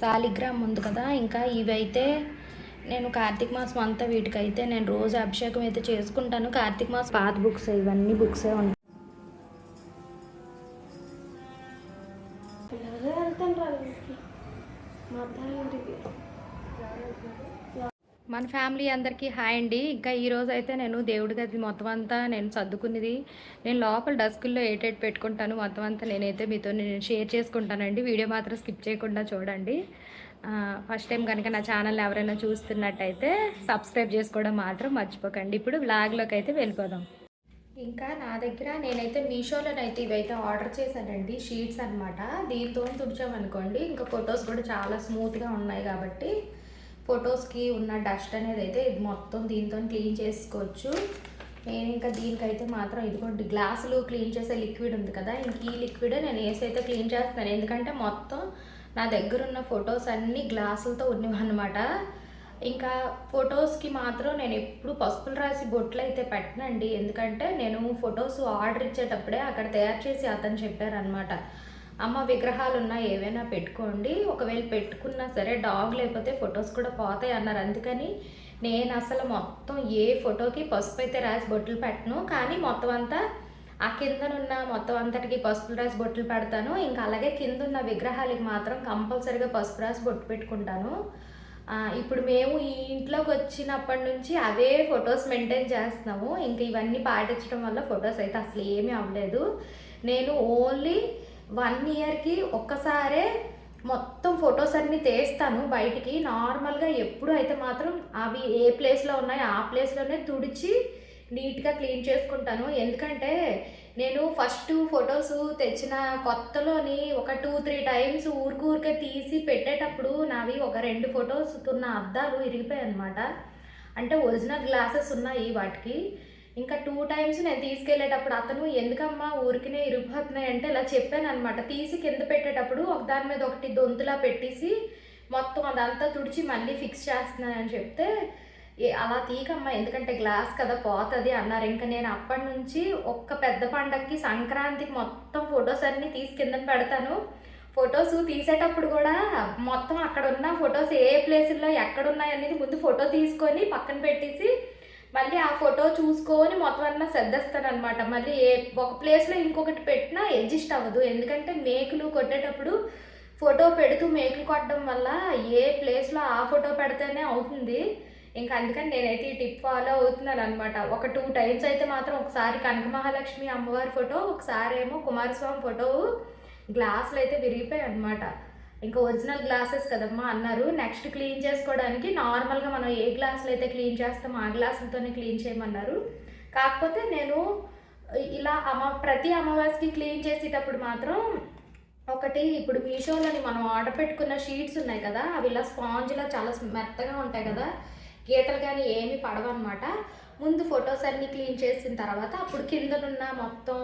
సాలిగ్రామ్ ఉంది కదా ఇంకా ఇవైతే నేను కార్తీక మాసం అంతా వీటికైతే నేను రోజు అభిషేకం అయితే చేసుకుంటాను. కార్తీక మాసం పాత బుక్స్ ఇవన్నీ బుక్సే ఉంటాయి. ఫ్యామిలీ అందరికీ హాయ్ అండి. ఇంకా ఈరోజు అయితే నేను దేవుడి గది మొత్తం అంతా నేను సర్దుకునేది నేను లోపల డస్కుల్లో ఏటేట్ పెట్టుకుంటాను మొత్తం అంతా నేనైతే మీతో నేను షేర్ చేసుకుంటానండి. వీడియో మాత్రం స్కిప్ చేయకుండా చూడండి. ఫస్ట్ టైం కనుక నా ఛానల్ ఎవరైనా చూస్తున్నట్టయితే సబ్స్క్రైబ్ చేసుకోవడం మాత్రం మర్చిపోకండి. ఇప్పుడు బ్లాగ్లోకి అయితే వెళ్ళిపోదాం. ఇంకా నా దగ్గర నేనైతే మీషోలోనైతే ఇవైతే ఆర్డర్ చేశానండి. షీట్స్ అనమాట దీంతో తుడిచామనుకోండి ఇంకా ఫొటోస్ కూడా చాలా స్మూత్గా ఉన్నాయి కాబట్టి ఫొటోస్కి ఉన్న డస్ట్ అనేది అయితే ఇది మొత్తం దీంతో క్లీన్ చేసుకోవచ్చు. నేను ఇంకా దీనికైతే మాత్రం ఇదిగోండి గ్లాసులు క్లీన్ చేసే లిక్విడ్ ఉంది కదా ఇంక ఈ లిక్విడ్ నేను వేసి అయితే క్లీన్ చేస్తాను. ఎందుకంటే మొత్తం నా దగ్గర ఉన్న ఫొటోస్ అన్నీ గ్లాసులతో ఉన్నవన్నమాట. ఇంకా ఫొటోస్కి మాత్రం నేను ఎప్పుడు పసుపులు రాసి బొట్లు అయితే పెట్టనండి. ఎందుకంటే నేను ఫొటోస్ ఆర్డర్ ఇచ్చేటప్పుడే అక్కడ తయారు చేసి అతను చెప్పారనమాట అమ్మ విగ్రహాలు ఉన్నా ఏవైనా పెట్టుకోండి. ఒకవేళ పెట్టుకున్నా సరే డాగ్ లేకపోతే ఫొటోస్ కూడా పోతాయి అన్నారు. అందుకని నేను అసలు మొత్తం ఏ ఫోటోకి పసుపు అయితే రాసి బొట్లు పెట్టను. కానీ మొత్తం అంతా ఆ కిందనున్న మొత్తం అంతటికి పసుపు రాసి బొట్లు పెడతాను. ఇంకా అలాగే కింద ఉన్న విగ్రహాలకి మాత్రం కంపల్సరీగా పసుపు రాసి బొట్టు పెట్టుకుంటాను. ఇప్పుడు మేము ఈ ఇంట్లోకి వచ్చినప్పటి నుంచి అవే ఫొటోస్ మెయింటైన్ చేస్తున్నాము. ఇంకా ఇవన్నీ పాటించడం వల్ల ఫొటోస్ అయితే అసలు ఏమీ అవ్వలేదు. నేను ఓన్లీ వన్ ఇయర్కి ఒక్కసారే మొత్తం ఫొటోస్ అన్నీ తీస్తాను బయటికి. నార్మల్గా ఎప్పుడు అయితే మాత్రం అవి ఏ ప్లేస్లో ఉన్నాయో ఆ ప్లేస్లోనే తుడిచి నీట్గా క్లీన్ చేసుకుంటాను. ఎందుకంటే నేను ఫస్ట్ ఫొటోస్ తెచ్చిన కొత్తలోని ఒక టూ త్రీ టైమ్స్ ఊరికూరికే తీసి పెట్టేటప్పుడు నావి ఒక రెండు ఫొటోస్ ఉన్న అద్దాలు ఇరిగిపోయాయి అనమాట అంటే ఒరిజినల్ గ్లాసెస్ ఉన్నాయి వాటికి. ఇంకా టూ టైమ్స్ నేను తీసుకెళ్ళేటప్పుడు అతను ఎందుకమ్మా ఊరికినే ఇరిగిపోతున్నాయి అంటే ఇలా చెప్పాను అనమాట తీసి కింద పెట్టేటప్పుడు ఒక దాని మీద ఒకటి దొంతులా పెట్టేసి మొత్తం అదంతా తుడిచి మళ్ళీ ఫిక్స్ చేస్తున్నానని చెప్తే ఏ అలా తీకమ్మా ఎందుకంటే గ్లాస్ కదా పోతుంది అన్నారు. ఇంకా నేను అప్పటి నుంచి ఒక్క పెద్ద పండగకి సంక్రాంతికి మొత్తం ఫొటోస్ అన్నీ తీసి కింద పెడతాను. ఫొటోస్ తీసేటప్పుడు కూడా మొత్తం అక్కడ ఉన్న ఫొటోస్ ఏ ప్లేసుల్లో ఎక్కడున్నాయి అనేది ముందు ఫోటో తీసుకొని పక్కన పెట్టేసి మళ్ళీ ఆ ఫోటో చూసుకొని మొత్తం అన్నా సర్దేస్తాను అనమాట మళ్ళీ ఏ ఒక ప్లేస్లో ఇంకొకటి పెట్టినా అడ్జస్ట్ అవ్వదు. ఎందుకంటే మేకులు కొట్టేటప్పుడు ఫోటో పెడుతూ మేకులు కొట్టడం వల్ల ఏ ప్లేస్లో ఆ ఫోటో పెడితేనే అవుతుంది. ఇంకా అందుకని నేనైతే ఈ టిప్ ఫాలో అవుతున్నాను అనమాట ఒక టూ టైమ్స్ అయితే మాత్రం ఒకసారి కనక మహాలక్ష్మి అమ్మవారి ఫోటో ఒకసారి ఏమో కుమారస్వామి ఫోటో గ్లాసులు అయితే విరిగిపోయాయి అనమాట ఇంకా ఒరిజినల్ గ్లాసెస్ కదమ్మా అన్నారు. నెక్స్ట్ క్లీన్ చేసుకోవడానికి నార్మల్గా మనం ఏ గ్లాసులు అయితే క్లీన్ చేస్తామో ఆ గ్లాసులతోనే క్లీన్ చేయమన్నారు. కాకపోతే నేను ఇలా అమ్మ ప్రతి అమావాస్యకి క్లీన్ చేసేటప్పుడు మాత్రం ఒకటి ఇప్పుడు మీషోలోని మనం ఆర్డర్ పెట్టుకున్న షీట్స్ ఉన్నాయి కదా అవి ఇలా స్పాంజ్లా చాలా మెత్తగా ఉంటాయి కదా గీతలు కానీ ఏమి పడవన్నమాట. ముందు ఫొటోస్ అన్నీ క్లీన్ చేసిన తర్వాత అప్పుడు కిందనున్న మొత్తం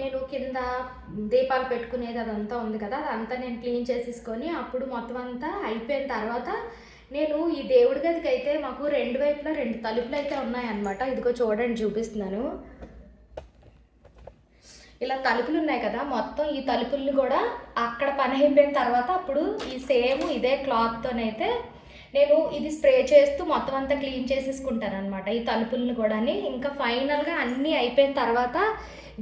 నేను కింద దీపాలు పెట్టుకునేది అదంతా ఉంది కదా అదంతా నేను క్లీన్ చేసేసుకొని అప్పుడు మొత్తం అంతా అయిపోయిన తర్వాత నేను ఈ దేవుడి గదికి అయితే మాకు రెండు వైపులా రెండు తలుపులు అయితే ఉన్నాయన్నమాట. ఇదిగో చూడండి చూపిస్తున్నాను. ఇలా తలుపులు ఉన్నాయి కదా మొత్తం ఈ తలుపుల్ని కూడా అక్కడ పని అయిపోయిన తర్వాత అప్పుడు ఈ సేమ్ ఇదే క్లాత్తోనైతే నేను ఇది స్ప్రే చేస్తూ మొత్తం అంతా క్లీన్ చేసేసుకుంటాను అనమాట ఈ తలుపుల్ని కూడా ఇంకా ఫైనల్గా అన్నీ అయిపోయిన తర్వాత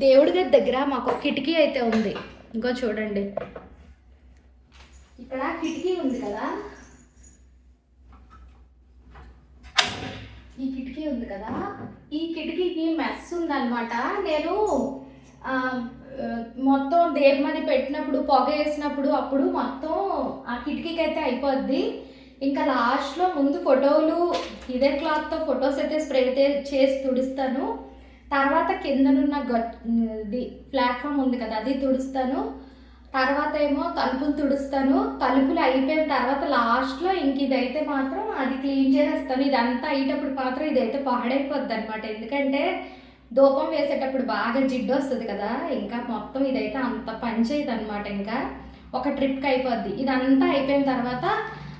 దేవుడి గది దగ్గర మాకు కిటికీ అయితే ఉంది. ఇంకో చూడండి. ఇక్కడ కిటికీ ఉంది కదా? ఈ కిటికీ ఉంది కదా? ఈ కిటికీకి మెస్ ఉందన్నమాట. నేను మొత్తం దేవమని పెట్టినప్పుడు పొగ వేసినప్పుడు అప్పుడు మొత్తం ఆ కిటికీకి అయితే అయిపోద్ది. ఇంకా లాస్ట్లో ముందు ఫోటోలు ఇదే క్లాత్తో ఫొటోస్ అయితే స్ప్రే చేసి తుడుస్తాను. తర్వాత కిందనున్న గది ప్లాట్ఫామ్ ఉంది కదా అది తుడుస్తాను. తర్వాత ఏమో తలుపులు తుడుస్తాను. తలుపులు అయిపోయిన తర్వాత లాస్ట్లో ఇంక ఇదైతే మాత్రం అది క్లీన్ చేసేస్తాను. ఇదంతా అయ్యేటప్పుడు మాత్రం ఇదైతే పాడైపోద్ది అనమాట ఎందుకంటే ధూపం వేసేటప్పుడు బాగా జిడ్డు వస్తుంది కదా ఇంకా మొత్తం ఇదైతే అంత పని చేయదు అనమాట ఇంకా ఒక ట్రిప్కి అయిపోద్ది. ఇదంతా అయిపోయిన తర్వాత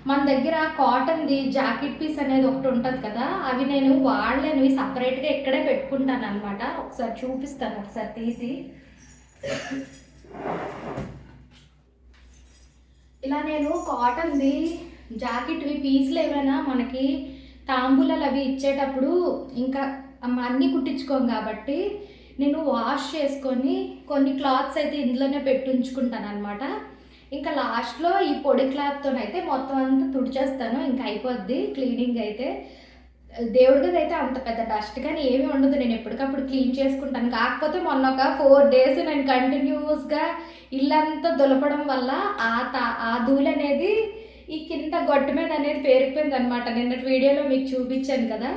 మన దగ్గర కాటన్ది జాకెట్ పీస్ అనేది ఒకటి ఉంటుంది కదా అవి నేను వాడలేను. సపరేట్గా ఇక్కడే పెట్టుకుంటాను అనమాట ఒకసారి చూపిస్తాను ఒకసారి తీసి. ఇలా నేను కాటన్ది జాకెట్వి పీసులు ఏమైనా మనకి తాంబూలాలు అవి ఇచ్చేటప్పుడు ఇంకా అన్నీ కుట్టించుకోం కాబట్టి నేను వాష్ చేసుకొని కొన్ని క్లాత్స్ అయితే ఇందులోనే పెట్టుంచుకుంటాను అనమాట ఇంకా లాస్ట్లో ఈ పొడి క్లాత్తోనైతే మొత్తం అంతా తుడిచేస్తాను. ఇంకా అయిపోద్ది క్లీనింగ్ అయితే. దేవుడికి అయితే అంత పెద్ద డస్ట్ కానీ ఏమీ ఉండదు. నేను ఎప్పటికప్పుడు క్లీన్ చేసుకుంటాను. కాకపోతే మొన్న ఒక ఫోర్ డేస్ నేను కంటిన్యూస్గా ఇల్లంతా దులపడం వల్ల ఆ తా ఆ ధూళి అనేది ఈ కింద గొట్టు మీద అనేది పేరుకుపోయింది అనమాట నిన్నటి వీడియోలో మీకు చూపించాను కదా.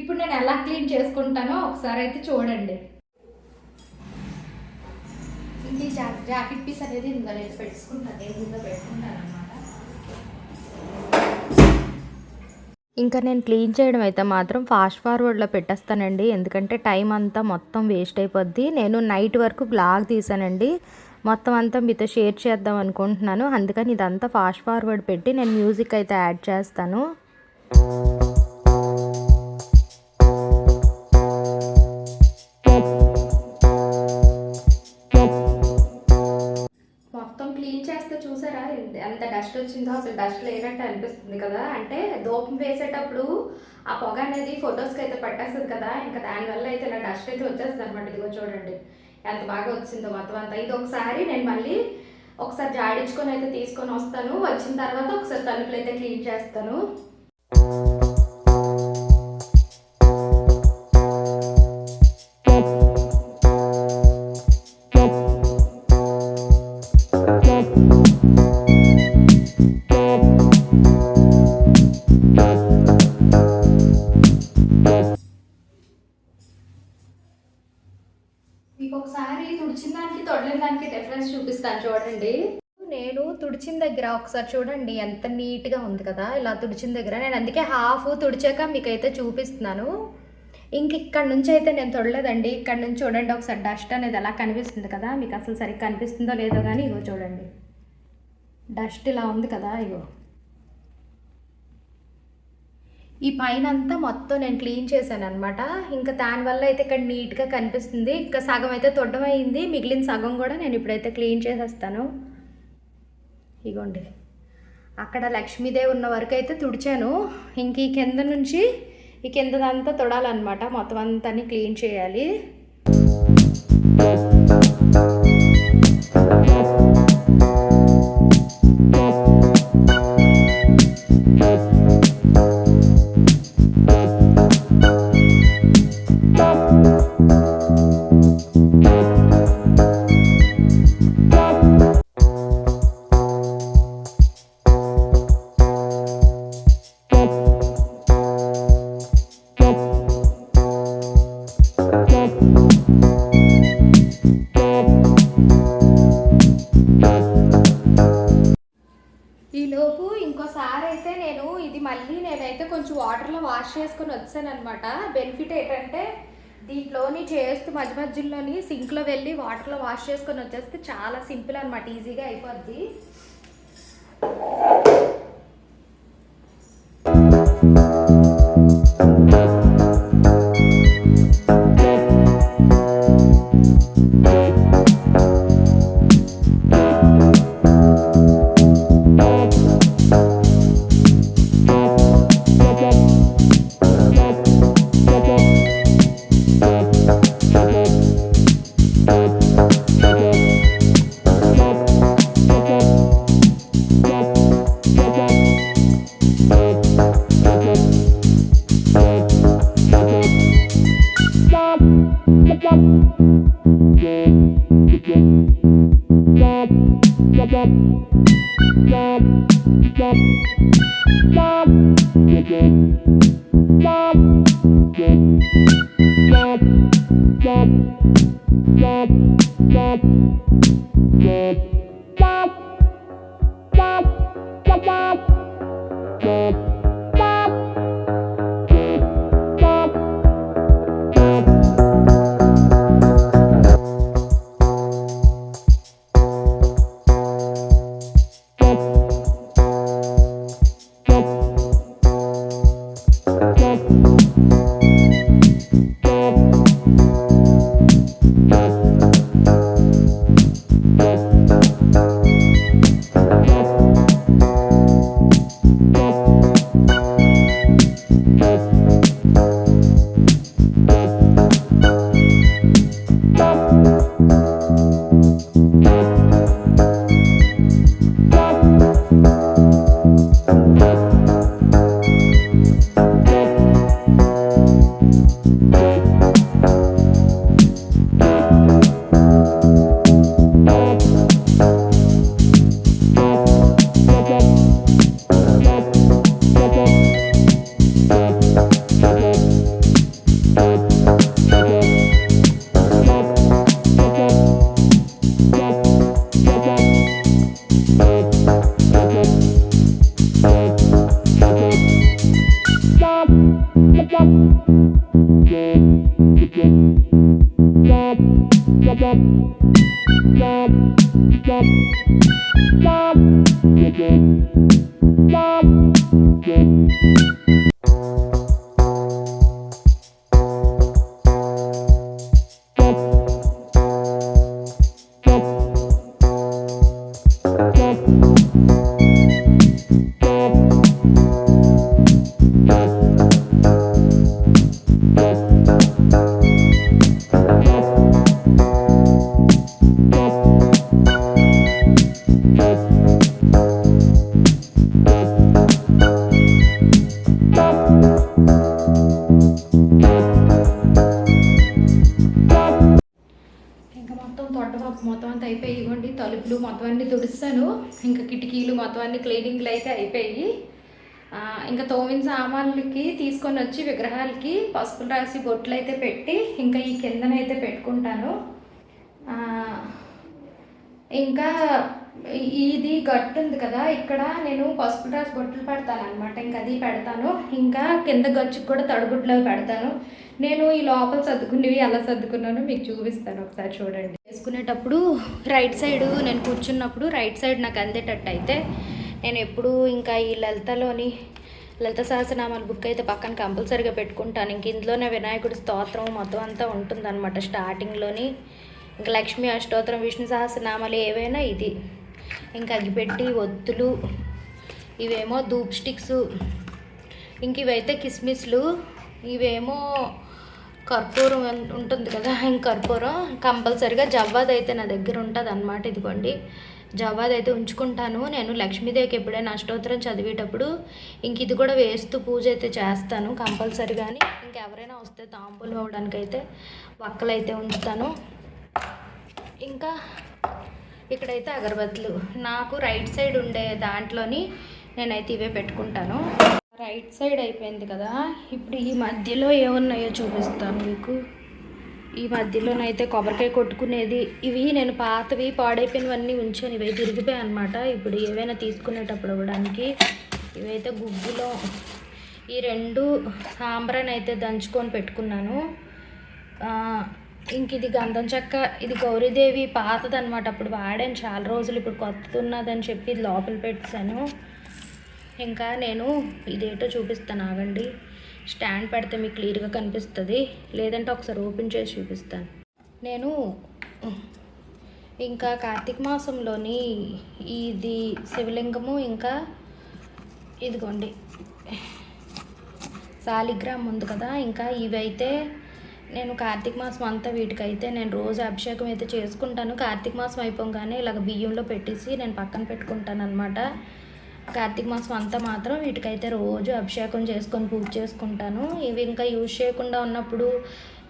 ఇప్పుడు నేను ఎలా క్లీన్ చేసుకుంటానో ఒకసారి అయితే చూడండి. ఇంక జాకెట్ పీస్ అనేది ఇందులో అయితే పెట్టుకుంటాను ఇందులో పెట్టుకుంటాను అనమాట ఇంకా నేను క్లీన్ చేయడం అయితే మాత్రం ఫాస్ట్ ఫార్వర్డ్లో పెట్టేస్తానండి. ఎందుకంటే టైం అంతా మొత్తం వేస్ట్ అయిపోద్ది. నేను నైట్ వరకు బ్లాగ్ తీసానండి. మొత్తం అంతా మీతో షేర్ చేద్దాం అనుకుంటున్నాను. అందుకని ఇదంతా ఫాస్ట్ ఫార్వర్డ్ పెట్టి నేను మ్యూజిక్ అయితే యాడ్ చేస్తాను. డస్ట్ వచ్చిందో అసలు డస్ట్ లేనట్టు అనిపిస్తుంది కదా. అంటే దోపం వేసేటప్పుడు ఆ పొగ అనేది ఫొటోస్కి అయితే పట్టేస్తుంది కదా. ఇంకా దానివల్ల అయితే ఇలా డస్ట్ అయితే వచ్చేస్తుంది అనమాట ఇదిగో చూడండి. ఎంత బాగా వచ్చిందో మొత్తం అంతా. ఇది ఒకసారి నేను మళ్ళీ ఒకసారి జాడించుకొని అయితే తీసుకొని వస్తాను. వచ్చిన తర్వాత ఒకసారి తలుపులు అయితే క్లీన్ చేస్తాను. మీకు ఒకసారి చూడండి ఎంత నీట్గా ఉంది కదా ఇలా తుడిచిన దగ్గర. నేను అందుకే హాఫ్ తుడిచాక మీకైతే చూపిస్తున్నాను. ఇంక ఇక్కడ నుంచి అయితే నేను తొడలేదండి. ఇక్కడ నుంచి చూడండి ఒకసారి డస్ట్ అనేది ఎలా కనిపిస్తుంది కదా మీకు అసలు సరిగ్గా కనిపిస్తుందో లేదో కానీ ఇగో చూడండి. డస్ట్ ఇలా ఉంది కదా ఇగో. ఈ పైన అంతా మొత్తం నేను క్లీన్ చేశాను అనమాట ఇంకా దానివల్ల అయితే ఇక్కడ నీట్గా కనిపిస్తుంది. ఇంకా సగం అయితే తొడ్డమైంది. మిగిలిన సగం కూడా నేను ఇప్పుడైతే క్లీన్ చేసేస్తాను. ఇగోండి అక్కడ లక్ష్మీదేవి ఉన్న వరకు అయితే తుడిచాను. ఇంక ఈ కింద నుంచి ఈ కిందదంతా తుడాలన్నమాట. మొత్తం అంతా క్లీన్ చేయాలి. వాటర్లో వాష్ చేసుకొని వచ్చేస్తే చాలా సింపుల్ అనమాట ఈజీగా అయిపోద్ది. thank you Yeah. దానికి పసుపులు రాసి బొట్లు అయితే పెట్టి ఇంకా ఈ కిందనైతే పెట్టుకుంటాను. ఇంకా ఇది గట్టు ఉంది కదా ఇక్కడ నేను పసుపు రాసి బొట్లు పెడతాను అనమాట ఇంకా అది పెడతాను. ఇంకా కింద గచ్చుకు కూడా తడుగుడ్లు పెడతాను. నేను ఈ లోపల సర్దుకునేవి ఎలా సర్దుకున్నానో మీకు చూపిస్తాను ఒకసారి చూడండి. వేసుకునేటప్పుడు రైట్ సైడ్ నేను కూర్చున్నప్పుడు రైట్ సైడ్ నాకు అందేటట్టు అయితే నేను ఎప్పుడు ఇంకా ఈ లలితలోని లలిత సహస్రనామాల బుక్ అయితే పక్కన కంపల్సరీగా పెట్టుకుంటాను. ఇంక ఇందులోనే వినాయకుడి స్తోత్రం మొత్తం అంతా ఉంటుందన్నమాట. స్టార్టింగ్లోని ఇంకా లక్ష్మీ అష్టోత్తరం విష్ణు సహస్రనామాలు ఏవైనా ఇది. ఇంకా అగ్గిపెట్టి ఒత్తులు ఇవేమో ధూప్ స్టిక్స్ ఇంక ఇవైతే కిస్మిస్లు ఇవేమో కర్పూరం ఉంటుంది కదా ఇంక కర్పూరం. కంపల్సరిగా జవ్వాది అయితే నా దగ్గర ఉంటుంది అనమాట ఇదిగోండి. జవాద్ అయితే ఉంచుకుంటాను. నేను లక్ష్మీదేవికి ఎప్పుడైనా అష్టోత్తరం చదివేటప్పుడు ఇంక ఇది కూడా వేస్తూ పూజ అయితే చేస్తాను కంపల్సరిగాని. ఇంకెవరైనా వస్తే తాంబూలు అవ్వడానికి అయితే వక్కలు అయితే ఉంచుతాను. ఇంకా ఇక్కడైతే అగరబత్తులు. నాకు రైట్ సైడ్ ఉండే దాంట్లోని నేనైతే ఇవే పెట్టుకుంటాను. రైట్ సైడ్ అయిపోయింది కదా. ఇప్పుడు ఈ మధ్యలో ఏమున్నాయో చూపిస్తాను మీకు. ఈ మధ్యలోనైతే కొబ్బరికాయ కొట్టుకునేది. ఇవి నేను పాతవి పాడైపోయినవన్నీ ఉంచాను. ఇవి తిరిగిపోయాయి అనమాట ఇప్పుడు ఏవైనా తీసుకునేటప్పుడు ఇవ్వడానికి ఇవైతే గుగ్గులో ఈ రెండు సాంబ్రాన్ని అయితే దంచుకొని పెట్టుకున్నాను. ఇంక ఇది గంధం చెక్క ఇది గౌరీదేవి పాతది అనమాట అప్పుడు వాడాను చాలా రోజులు. ఇప్పుడు కొత్తది ఉన్నదని చెప్పి ఇది లోపల పెట్టాను. ఇంకా నేను ఇదేటో చూపిస్తాను. ఆగండి. స్టాండ్ పెడితే మీకు క్లియర్గా కనిపిస్తుంది. లేదంటే ఒకసారి ఓపెన్ చేసి చూపిస్తాను. నేను ఇంకా కార్తీక మాసంలోని ఇది శివలింగము ఇంకా ఇదిగోండి. శాలిగ్రామ్ ఉంది కదా ఇంకా ఇవైతే నేను కార్తీక మాసం అంతా వీటికైతే నేను రోజు అభిషేకం అయితే చేసుకుంటాను. కార్తీక మాసం అయిపోగానే ఇలాగ బియ్యంలో పెట్టేసి నేను పక్కన పెట్టుకుంటాను అనమాట కార్తీక మాసం అంతా మాత్రం వీటికైతే రోజు అభిషేకం చేసుకొని పూజ చేసుకుంటాను. ఇవి ఇంకా యూజ్ చేయకుండా ఉన్నప్పుడు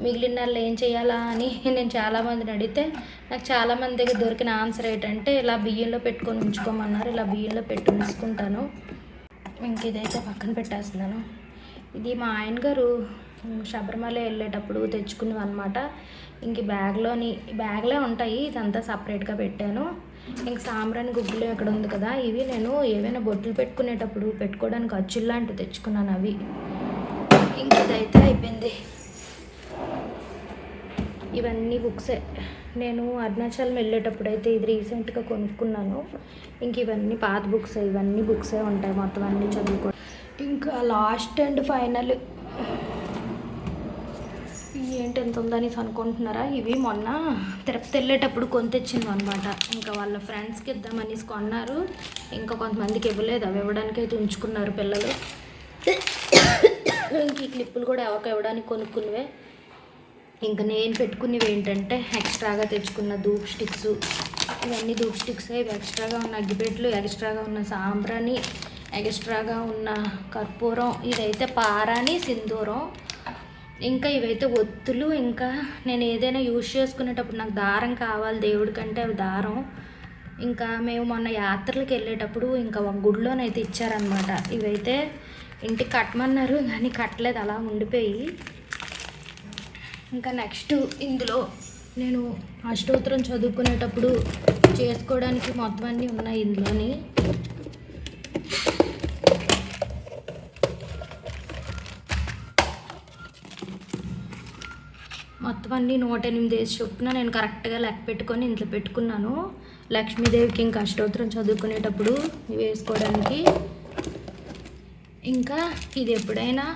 మిగిలిన వాళ్ళు ఏం చేయాలా అని నేను చాలామందిని అడిగితే నాకు చాలామంది దగ్గర దొరికిన ఆన్సర్ ఏంటంటే ఇలా బియ్యంలో పెట్టుకొని ఉంచుకోమన్నారు ఇలా బియ్యంలో పెట్టి ఉంచుకుంటాను. ఇంక ఇదైతే పక్కన పెట్టేస్తున్నాను. ఇది మా ఆయన గారు శబరిమల వెళ్ళేటప్పుడు తెచ్చుకున్నవి అనమాట ఇంక బ్యాగ్లోని బ్యాగ్లే ఉంటాయి ఇదంతా సపరేట్గా పెట్టాను. ఇంక సాంబ్రాణి గుగ్గులు ఎక్కడ ఉంది కదా ఇవి నేను ఏవైనా బొట్లు పెట్టుకునేటప్పుడు పెట్టుకోవడానికి అచ్చులు లాంటివి తెచ్చుకున్నాను అవి. ఇంక ఇదైతే అయిపోయింది. ఇవన్నీ బుక్సే. నేను అరుణాచలం వెళ్ళేటప్పుడు అయితే ఇది రీసెంట్గా కొనుక్కున్నాను. ఇంక ఇవన్నీ పాత బుక్స్ ఇవన్నీ బుక్సే ఉంటాయి మొత్తం అన్నీ చదువుకో ఇంకా లాస్ట్ అండ్ ఫైనల్ ఏంటి ఎంత ఉందనేసి అనుకుంటున్నారా? ఇవి మొన్న తిరుపతి వెళ్ళేటప్పుడు కొని తెచ్చింది అనమాట ఇంకా వాళ్ళ ఫ్రెండ్స్కి ఇద్దామనేసి కొన్నారు. ఇంకా కొంతమందికి ఇవ్వలేదు. అవి ఇవ్వడానికి అయితే ఉంచుకున్నారు పిల్లలు. ఇంక ఈ క్లిప్పులు కూడా ఎవరికి ఇవ్వడానికి కొనుక్కున్నవే. ఇంకా నేను పెట్టుకునేవి ఏంటంటే ఎక్స్ట్రాగా తెచ్చుకున్న ధూప్ స్టిక్స్ ఇవన్నీ ధూప్ స్టిక్స్ ఇవి ఎక్స్ట్రాగా ఉన్న అగ్గిపెట్లు ఎక్స్ట్రాగా ఉన్న సాంబ్రాణి ఎక్స్ట్రాగా ఉన్న కర్పూరం ఇదైతే పారాని సింధూరం. ఇంకా ఇవైతే ఒత్తులు ఇంకా నేను ఏదైనా యూజ్ చేసుకునేటప్పుడు నాకు దారం కావాలి దేవుడి కంటే అవి దారం. ఇంకా మేము మొన్న యాత్రలకు వెళ్ళేటప్పుడు ఇంకా ఒక గుడిలోనైతే ఇచ్చారనమాట ఇవైతే ఇంటికి కట్టమన్నారు కానీ కట్టలేదు అలా ఉండిపోయి. ఇంకా నెక్స్ట్ ఇందులో నేను అష్టోత్తరం చదువుకునేటప్పుడు చేసుకోవడానికి మొత్తం అన్నీ ఉన్నాయి ఇందులోని. మొత్తం నూట ఎనిమిది వేసి చొప్పున నేను కరెక్ట్గా లెక్క పెట్టుకొని ఇంట్లో పెట్టుకున్నాను. లక్ష్మీదేవికి ఇంకా అష్టోత్తరం చదువుకునేటప్పుడు వేసుకోవడానికి. ఇంకా ఇది ఎప్పుడైనా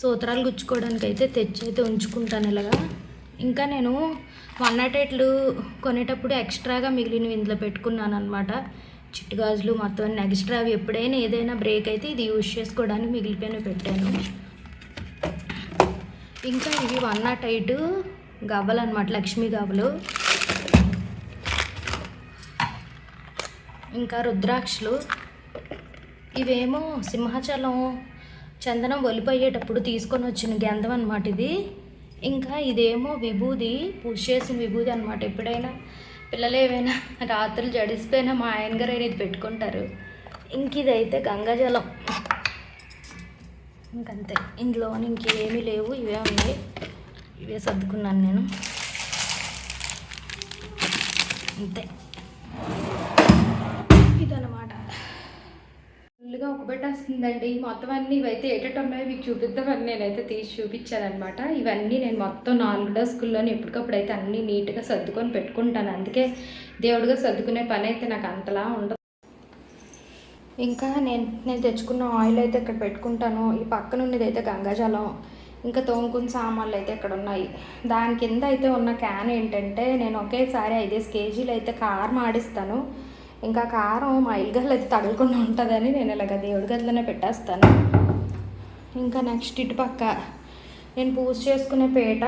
సూత్రాలు గుచ్చుకోవడానికి అయితే తెచ్చి అయితే ఉంచుకుంటాను ఇలాగా. ఇంకా నేను వన్ నాట్ ఎయిట్లు కొనేటప్పుడు ఎక్స్ట్రాగా మిగిలినవి ఇందులో పెట్టుకున్నాను అనమాట చిట్టు గాజులు మొత్తం అన్ని ఎక్స్ట్రా అవి ఎప్పుడైనా ఏదైనా బ్రేక్ అయితే ఇది యూజ్ చేసుకోవడానికి మిగిలిపోయిన పెట్టాను. ఇంకా ఇవి వన్ నాట్ ఎయిట్ గవ్వలు అనమాట లక్ష్మీ గవ్వలు. ఇంకా రుద్రాక్షలు. ఇవేమో సింహాచలం చందనం ఒలిపోయేటప్పుడు తీసుకొని వచ్చిన గంధం అనమాట ఇది. ఇంకా ఇదేమో విభూది పూజ చేసిన విభూది అనమాట ఎప్పుడైనా పిల్లలు ఏవైనా రాత్రులు జడిసిపోయినా మా ఆయన గారు అనేది ఇది పెట్టుకుంటారు. ఇంక ఇదైతే గంగాజలం. ఇంకంతే. ఇందులో ఇంకేమీ లేవు ఇవే ఉన్నాయి. ఇవే సర్దుకున్నాను నేను. అంతే. ఇదన్నమాట. ఫుల్గా ఒక బెట్ మొత్తం అన్నీ ఇవైతే ఏటట్టు ఉన్నాయో మీకు చూపిద్దామని నేనైతే తీసి చూపించాను అనమాట ఇవన్నీ నేను మొత్తం నాలుగు డస్కుల్లోని ఎప్పటికప్పుడు అయితే అన్నీ నీట్గా సర్దుకొని పెట్టుకుంటాను. అందుకే దేవుడిగా సర్దుకునే పని అయితే నాకు అంతలా ఉండదు. ఇంకా నేను నేను తెచ్చుకున్న ఆయిల్ అయితే ఇక్కడ పెట్టుకుంటాను. ఈ పక్కన ఉన్నది అయితే గంగాజలం. ఇంకా తోముకున్న సామాన్లు అయితే ఇక్కడ ఉన్నాయి? దాని కింద అయితే ఉన్న క్యాన్ ఏంటంటే నేను ఒకేసారి ఐదేసి కేజీలు అయితే కారం ఆడిస్తాను. ఇంకా కారం మా ఇల్గల్లో అయితే తగలకుండా ఉంటుందని నేను ఇలాగ దేవుడి గదిలోనే పెట్టేస్తాను. ఇంకా నెక్స్ట్ ఇటు పక్క నేను పూజ చేసుకునే పీట.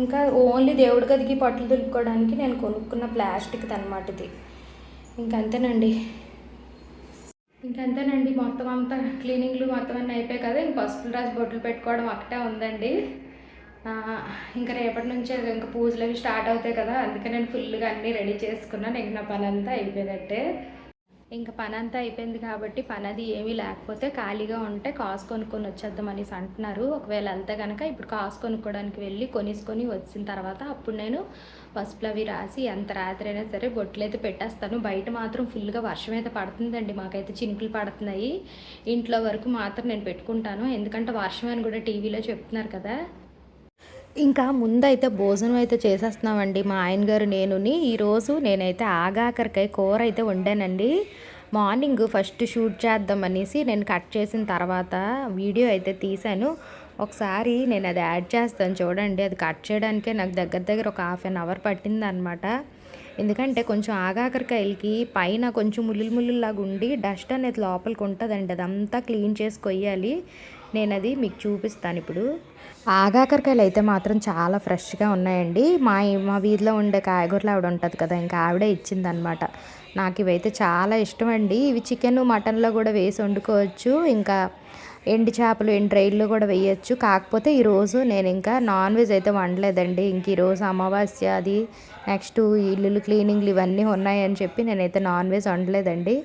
ఇంకా ఓన్లీ దేవుడి గదికి పట్లు దులుపుకోవడానికి నేను కొనుక్కున్న ప్లాస్టిక్ది అనమాట ఇది. ఇంకంతేనండి. ఇంకంతేనండి మొత్తం అంతా క్లీనింగ్లు మొత్తం అన్నీ అయిపోయాయి కదా ఇంక పసుపు రాసి బొట్లు పెట్టుకోవడం ఒకటే ఉందండి. ఇంకా రేపటి నుంచి ఇంకా పూజలు అవి స్టార్ట్ అవుతాయి కదా అందుకే నేను ఫుల్గా అన్నీ రెడీ చేసుకున్నాను ఇంక నా పని అంతా అయిపోయినట్టే ఇంకా పని అంతా అయిపోయింది కాబట్టి పని అది ఏమీ లేకపోతే ఖాళీగా ఉంటే కాసు కొనుక్కొని వచ్చేద్దాం అనేసి అంటున్నారు. ఒకవేళ వెళ్తే కనుక ఇప్పుడు కాసు కొనుక్కోవడానికి వెళ్ళి కొనేసుకొని వచ్చిన తర్వాత అప్పుడు నేను పసుపులు అవి రాసి ఎంత రాత్రి అయినా సరే బొట్లు అయితే పెట్టేస్తాను. బయట మాత్రం ఫుల్గా వర్షం అయితే పడుతుందండి. మాకైతే చినుకులు పడుతున్నాయి. ఇంట్లో వరకు మాత్రం నేను పెట్టుకుంటాను. ఎందుకంటే వర్షం అని కూడా టీవీలో చెప్తున్నారు కదా. ఇంకా ముందైతే భోజనం అయితే చేసేస్తున్నామండి మా ఆయన గారు నేనుని. ఈరోజు నేనైతే ఆగాకరకాయ కూర అయితే వండానండి. మార్నింగ్ ఫస్ట్ షూట్ చేద్దాం అనేసి నేను కట్ చేసిన తర్వాత వీడియో అయితే తీశాను. ఒకసారి నేను అది యాడ్ చేస్తాను చూడండి. అది కట్ చేయడానికే నాకు దగ్గర దగ్గర ఒక హాఫ్ అన్ అవర్ పట్టిందనమాట ఎందుకంటే కొంచెం ఆగాకరకాయలకి పైన కొంచెం ముల్లులు ముల్లులాగా ఉండి డస్ట్ అనేది లోపలికి ఉంటుందండి. అదంతా క్లీన్ చేసి కొయ్యాలి. నేను అది మీకు చూపిస్తాను ఇప్పుడు. ఆగాకరకాయలు అయితే మాత్రం చాలా ఫ్రెష్గా ఉన్నాయండి. మా మా వీధిలో ఉండే కాయగూరలు ఆవిడ ఉంటుంది కదా ఇంకా ఆవిడే ఇచ్చిందనమాట నాకు ఇవైతే చాలా ఇష్టం అండి ఇవి చికెన్ మటన్లో కూడా వేసి వండుకోవచ్చు. ఇంకా ఎండి చేపలు ఎండి రైళ్ళు కూడా వేయచ్చు. కాకపోతే ఈరోజు నేను ఇంకా నాన్ వెజ్ అయితే వండలేదండి. ఇంక ఈరోజు అమావాస్య అది నెక్స్ట్ ఇల్లులు క్లీనింగ్లు ఇవన్నీ ఉన్నాయని చెప్పి నేనైతే నాన్ వెజ్ వండలేదండి.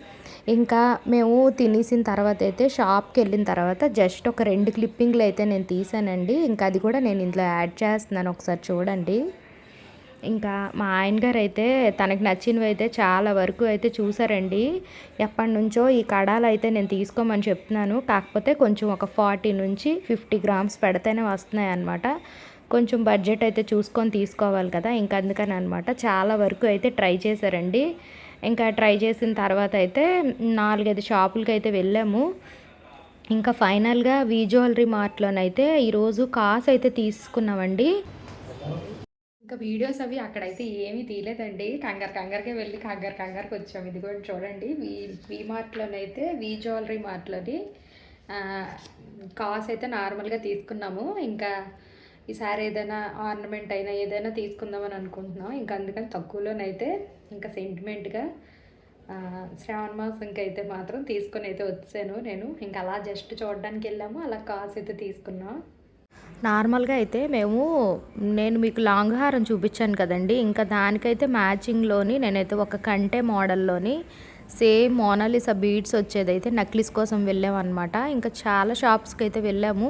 ఇంకా మేము తినేసిన తర్వాత అయితే షాప్కి వెళ్ళిన తర్వాత జస్ట్ ఒక రెండు క్లిప్పింగ్లు అయితే నేను తీసానండి. ఇంకా అది కూడా నేను ఇందులో యాడ్ చేస్తున్నాను. ఒకసారి చూడండి. ఇంకా మా ఆయన గారు అయితే తనకు నచ్చినవి అయితే చాలా వరకు అయితే చూసారండి. ఎప్పటి నుంచో ఈ కడాలు అయితే నేను తీసుకోమని చెప్తున్నాను. కాకపోతే కొంచెం ఒక ఫార్టీ నుంచి ఫిఫ్టీ గ్రామ్స్ పెడితేనే వస్తున్నాయి అన్నమాట కొంచెం బడ్జెట్ అయితే చూసుకొని తీసుకోవాలి కదా ఇంకా అందుకని అనమాట చాలా వరకు అయితే ట్రై చేశారండి. ఇంకా ట్రై చేసిన తర్వాత అయితే నాలుగైదు షాపులకి అయితే వెళ్ళాము. ఇంకా ఫైనల్గా వీ జ్యువెలరీ మార్ట్లోనైతే ఈరోజు కాస్ అయితే తీసుకున్నామండి. ఇంకా వీడియోస్ అవి అక్కడైతే ఏమీ తీయలేదండి. కంగారు కంగారుకే వెళ్ళి కంగారు కంగారుకి వచ్చాము ఇది కూడా చూడండి. వీ వీ మార్ట్లోనైతే వీ జ్యువెలరీ మార్ట్లోని కాస్ అయితే నార్మల్గా తీసుకున్నాము. ఇంకా ఈసారి ఏదైనా ఆర్నమెంట్ అయినా ఏదైనా తీసుకుందామని అనుకుంటున్నాం. ఇంకా అందుకని తక్కువలోనైతే ఇంకా సెంటిమెంట్గా శ్రావణ మాసంకి అయితే మాత్రం తీసుకొని అయితే వచ్చాను నేను. ఇంకా అలా జస్ట్ చూడడానికి వెళ్ళాము అలా కాస్ అయితే తీసుకున్నాం. నార్మల్గా అయితే మేము నేను మీకు లాంగ్ హారం చూపించాను కదండి. ఇంకా దానికైతే మ్యాచింగ్లోని నేనైతే ఒక కంటే మోడల్లోని సేమ్ మోనాలిసా బీడ్స్ వచ్చేదైతే నక్లిస్ కోసం వెళ్ళామన్నమాట. ఇంకా చాలా షాప్స్కి అయితే వెళ్ళాము.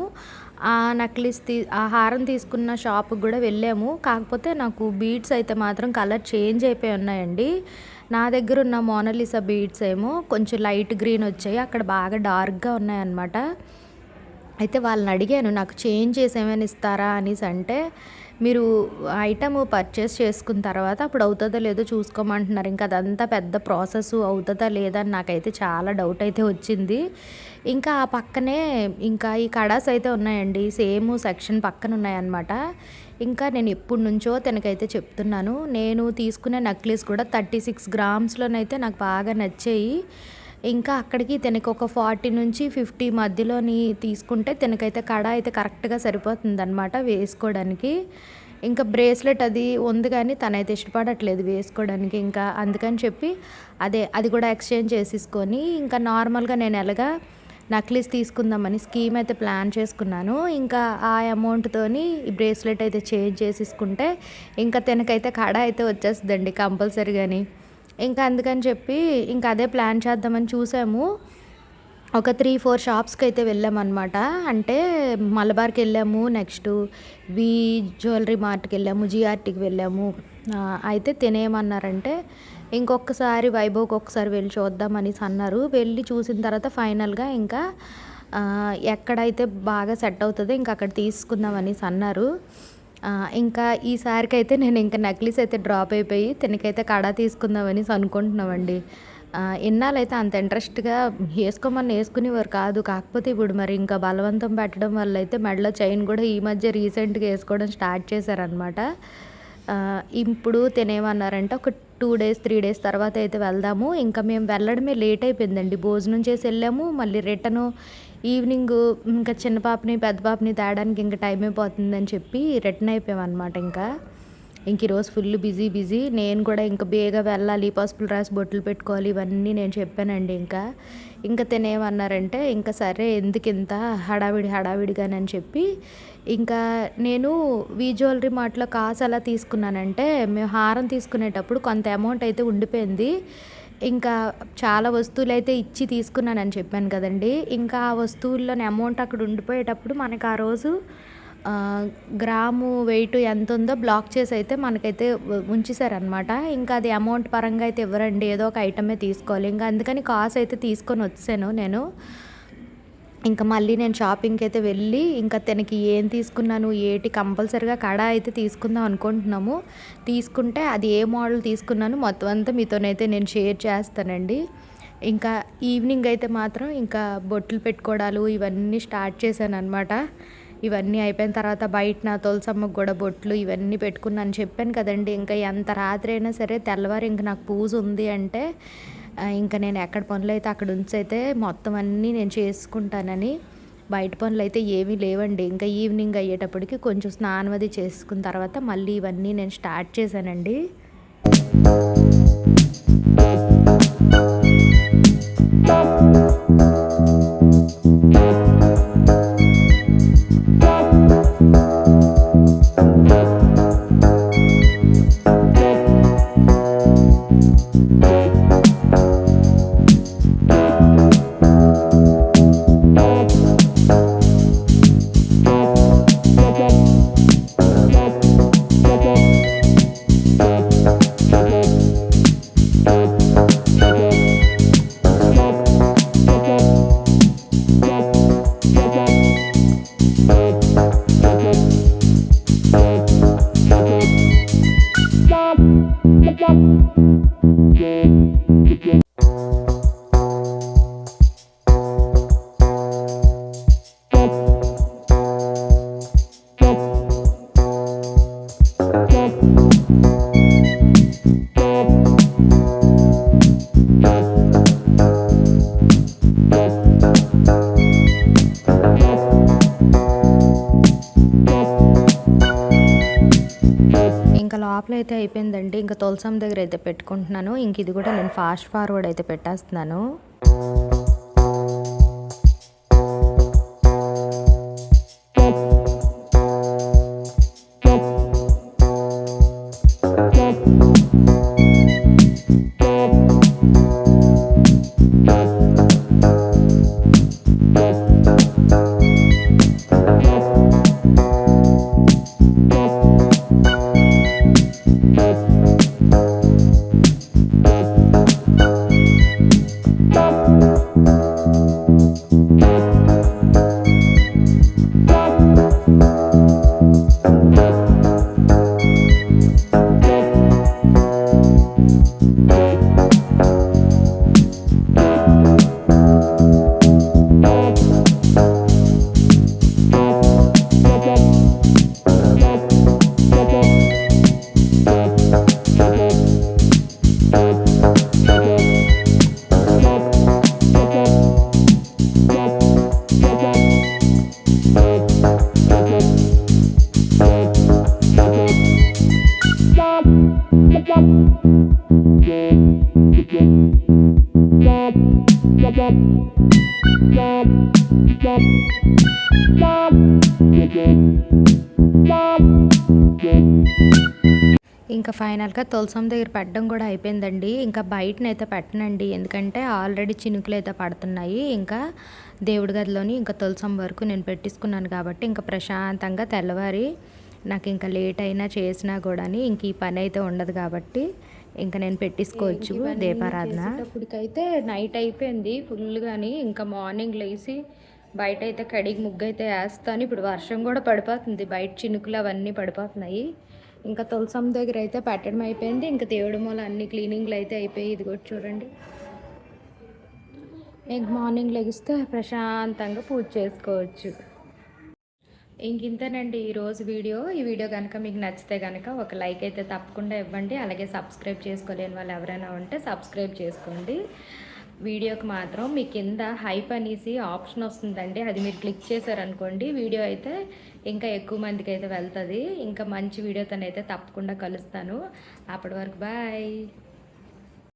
ఆ నక్లిస్ తీ ఆ హారం తీసుకున్న షాప్కి కూడా వెళ్ళాము. కాకపోతే నాకు బీడ్స్ అయితే మాత్రం కలర్ చేంజ్ అయిపోయి ఉన్నాయండి. నా దగ్గర ఉన్న మోనాలిసా బీడ్స్ ఏమో కొంచెం లైట్ గ్రీన్ వచ్చాయి. అక్కడ బాగా డార్క్గా ఉన్నాయన్నమాట. అయితే వాళ్ళని అడిగాను నాకు చేంజ్ చేసి ఏమైనా ఇస్తారా? అనేసి అంటే మీరు ఐటమ్ పర్చేస్ చేసుకున్న తర్వాత అప్పుడు అవుతుందో లేదో చూసుకోమంటున్నారు. ఇంకా అదంతా పెద్ద ప్రాసెస్ అవుతుందా లేదా అని నాకైతే చాలా డౌట్ అయితే వచ్చింది. ఇంకా ఆ పక్కనే ఇంకా ఈ కడాస్ అయితే ఉన్నాయండి సేమ్ సెక్షన్ పక్కన ఉన్నాయన్నమాట. ఇంకా నేను ఎప్పటి నుంచో తనకైతే చెప్తున్నాను నేను తీసుకునే నెక్లెస్ కూడా థర్టీ సిక్స్ గ్రామ్స్లోనైతే నాకు బాగా నచ్చాయి. ఇంకా అక్కడికి తనకి ఒక ఫార్టీ నుంచి ఫిఫ్టీ మధ్యలోని తీసుకుంటే తనకైతే కడ అయితే కరెక్ట్గా సరిపోతుంది అనమాట వేసుకోవడానికి. ఇంకా బ్రేస్లెట్ అది ఉంది కానీ తనైతే ఇష్టపడట్లేదు వేసుకోవడానికి ఇంకా అందుకని చెప్పి అదే అది కూడా ఎక్స్చేంజ్ చేసేసుకొని ఇంకా నార్మల్గా నేను ఎలాగా నక్లీస్ తీసుకుందామని స్కీమ్ అయితే ప్లాన్ చేసుకున్నాను. ఇంకా ఆ అమౌంట్తోని ఈ బ్రేస్లెట్ అయితే చేంజ్ చేసేసుకుంటే ఇంకా తనకైతే కడ అయితే వచ్చేస్తుందండి కంపల్సరీగాని. ఇంకా అందుకని చెప్పి ఇంకా అదే ప్లాన్ చేద్దామని చూసాము. ఒక త్రీ ఫోర్ షాప్స్కి అయితే వెళ్ళామన్నమాట. అంటే మలబార్కి వెళ్ళాము నెక్స్ట్ వి జ్యువెలరీ మార్ట్కి వెళ్ళాము జిఆర్టీకి వెళ్ళాము. అయితే తినేయమన్నారంటే ఇంకొకసారి వైభవ్కి ఒకసారి వెళ్ళి చూద్దాం అనేసి అన్నారు. వెళ్ళి చూసిన తర్వాత ఫైనల్గా ఇంకా ఎక్కడైతే బాగా సెట్ అవుతుందో ఇంకా అక్కడ తీసుకుందాం అనేసి అన్నారు. ఇంకా ఈసారికి అయితే నేను ఇంకా నెక్లెస్ అయితే డ్రాప్ అయిపోయి తినకైతే కడా తీసుకుందామని అనుకుంటున్నామండి. ఇన్నాళ్ళైతే అంత ఇంట్రెస్ట్గా వేసుకోమని వేసుకునేవారు కాదు. కాకపోతే ఇప్పుడు మరి ఇంకా బలవంతం పెట్టడం వల్ల అయితే మెడలో చైన్ కూడా ఈ మధ్య రీసెంట్గా వేసుకోవడం స్టార్ట్ చేశారనమాట ఇప్పుడు తినేమన్నారంటే ఒక టూ డేస్ త్రీ డేస్ తర్వాత అయితే వెళ్దాము. ఇంకా మేము వెళ్ళడమే లేట్ అయిపోయిందండి. భోజనం చేసి వెళ్ళాము. మళ్ళీ రిటర్న్ ఈవినింగ్ ఇంకా చిన్న పాపని పెద్ద పాపని తేడానికి ఇంకా టైం అయిపోతుందని చెప్పి రిటర్న్ అయిపోయామన్నమాట అనమాట ఇంకా ఇంక ఈరోజు ఫుల్ బిజీ బిజీ. నేను కూడా ఇంకా బేగా వెళ్ళాలి పసుపులు రాసి బొట్లు పెట్టుకోవాలి ఇవన్నీ నేను చెప్పానండి ఇంకా. ఇంకా తినేమన్నారంటే ఇంకా సరే ఎందుకు ఇంత హడావిడి హడావిడిగానని చెప్పి ఇంకా నేను వీ జ్యువెలరీ మార్ట్లో కాసు ఎలా తీసుకున్నానంటే మేము హారం తీసుకునేటప్పుడు కొంత అమౌంట్ అయితే ఉండిపోయింది. ఇంకా చాలా వస్తువులు అయితే ఇచ్చి తీసుకున్నానని చెప్పాను కదండి. ఇంకా ఆ వస్తువుల్లోని అమౌంట్ అక్కడ ఉండిపోయేటప్పుడు మనకు ఆ రోజు గ్రాము వెయిట్ ఎంత ఉందో బ్లాక్ చేసి అయితే మనకైతే ఉంచేసారనమాట ఇంకా అది అమౌంట్ పరంగా అయితే ఇవ్వరండి ఏదో ఒక ఐటమే తీసుకోవాలి. ఇంకా అందుకని కాస్ అయితే తీసుకొని వచ్చాను నేను. ఇంకా మళ్ళీ నేను షాపింగ్కి అయితే వెళ్ళి ఇంకా తనకి ఏం తీసుకున్నాను ఏటి కంపల్సరిగా కడ అయితే తీసుకుందాం అనుకుంటున్నాము. తీసుకుంటే అది ఏ మోడల్ తీసుకున్నాను మొత్తం అంతా మీతోనైతే నేను షేర్ చేస్తానండి. ఇంకా ఈవినింగ్ అయితే మాత్రం ఇంకా బొట్లు పెట్టుకోవడాలు ఇవన్నీ స్టార్ట్ చేశాను అనమాట ఇవన్నీ అయిపోయిన తర్వాత బయట నా తులసమ్మకు కూడా బొట్లు ఇవన్నీ పెట్టుకున్నాను చెప్పాను కదండి. ఇంకా ఎంత రాత్రి అయినా సరే తెల్లవారు ఇంకా నాకు పూజ ఉంది అంటే ఇంకా నేను ఎక్కడ పనులు అయితే అక్కడ ఉంచి అయితే మొత్తం అన్నీ నేను చేసుకుంటానని బయట పనులు అయితే ఏమీ లేవండి. ఇంకా ఈవినింగ్ అయ్యేటప్పటికి కొంచెం స్నానం అది చేసుకున్న తర్వాత మళ్ళీ ఇవన్నీ నేను స్టార్ట్ చేశానండి. ఇంకా లోపల అయితే అయిపోయిందండి. ఇంకా తులసం దగ్గర అయితే పెట్టుకుంటున్నాను. ఇంక ఇది కూడా నేను ఫాస్ట్ ఫార్వర్డ్ అయితే పెట్టేస్తున్నాను. ఇంకా ఫైనల్గా తులసం దగ్గర పెట్టడం కూడా అయిపోయిందండి. ఇంకా బయటనైతే పెట్టనండి. ఎందుకంటే ఆల్రెడీ చినుకులు అయితే పడుతున్నాయి. ఇంకా దేవుడి గదిలోని ఇంకా తులసం వరకు నేను పెట్టించుకున్నాను కాబట్టి ఇంకా ప్రశాంతంగా తెల్లవారి నాకు ఇంకా లేట్ అయినా చేసినా కూడా ఇంక ఈ పని అయితే ఉండదు కాబట్టి ఇంకా నేను పెట్టించుకోవచ్చు దీపారాధన. ఇప్పటికైతే నైట్ అయిపోయింది ఫుల్గాని ఇంకా మార్నింగ్ లేచి బయట అయితే కడిగి ముగ్గు అయితే వేస్తాను. ఇప్పుడు వర్షం కూడా పడిపోతుంది. బయట చినుకులు అవన్నీ పడిపోతున్నాయి. ఇంకా తులసం దగ్గర అయితే పెట్టడం అయిపోయింది. ఇంకా దేవుడి మూల అన్ని క్లీనింగ్లు అయితే అయిపోయి ఇది కూడా చూడండి. ఇంక మార్నింగ్ లెగిస్తే ప్రశాంతంగా పూజ చేసుకోవచ్చు. ఇంక ఇంతేనండి ఈరోజు వీడియో. ఈ వీడియో కనుక మీకు నచ్చితే కనుక ఒక లైక్ అయితే తప్పకుండా ఇవ్వండి. అలాగే సబ్స్క్రైబ్ చేసుకోలేని వాళ్ళు ఎవరైనా ఉంటే సబ్స్క్రైబ్ చేసుకోండి. వీడియోకి మాత్రం మీ కింద హైప్ అనేసి ఆప్షన్ వస్తుందండి. అది మీరు క్లిక్ చేశారనుకోండి వీడియో అయితే ఇంకా ఎక్కువ మందికి అయితే వెళ్తుంది. ఇంకా మంచి వీడియోతోనైతే తప్పకుండా కలుస్తాను. అప్పటి వరకు బాయ్.